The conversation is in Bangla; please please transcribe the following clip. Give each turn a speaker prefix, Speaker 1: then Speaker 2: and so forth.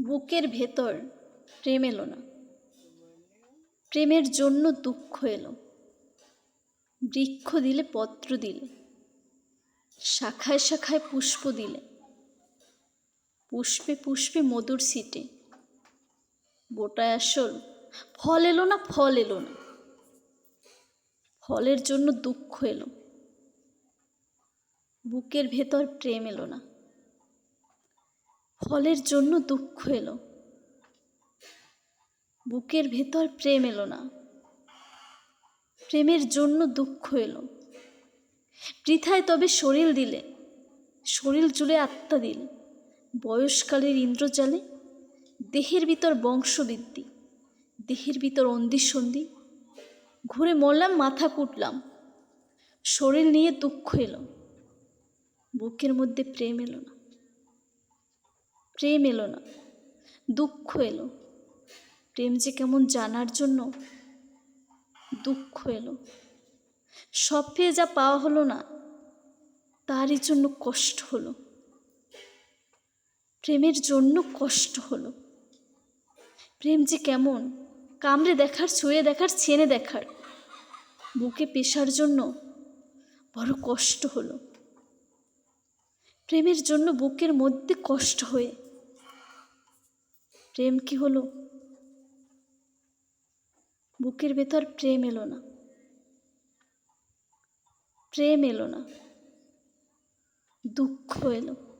Speaker 1: বুকের ভেতর প্রেম এলো না। প্রেমের জন্য দুঃখ এলো। বৃক্ষ দিলে পত্র দিলে। শাখায় শাখায় পুষ্প দিলে। পুষ্পে পুষ্পে মধুর সিটে। বোটায় আসল, ফল এলো না, ফল এলো না। ফলের জন্য দুঃখ এলো। বুকের ভেতর প্রেম এলো না। ফলের জন্য দুঃখ এলো। বুকের ভেতর প্রেম এলো না। প্রেমের জন্য দুঃখ এলো। বৃথায় তবে শরীর দিলে, শরীর জুড়ে আত্মা দিল। বয়সকালের ইন্দ্রজালে, দেহের ভিতর বংশবৃদ্ধি, দেহের ভিতর অন্দিসন্ধি ঘুরে মরলাম, মাথা কুটলাম। শরীর নিয়ে দুঃখ এলো। বুকের মধ্যে প্রেম এলো না। প্রেম এলো না, দুঃখ এলো। প্রেম যে কেমন জানার জন্য দুঃখ এলো। সব পেয়ে যা পাওয়া হলো না, তারই জন্য কষ্ট হলো। প্রেমের জন্য কষ্ট হলো। প্রেম যে কেমন, কামড়ে দেখার, ছুঁয়ে দেখার, ছেনে দেখার, বুকে পেশার জন্য বড় কষ্ট হলো। প্রেমের জন্য বুকের মধ্যে কষ্ট হয়ে। প্রেম কি হলো? বুকের ভেতর প্রেম এলো না। প্রেম এলো না। দুঃখ এলো।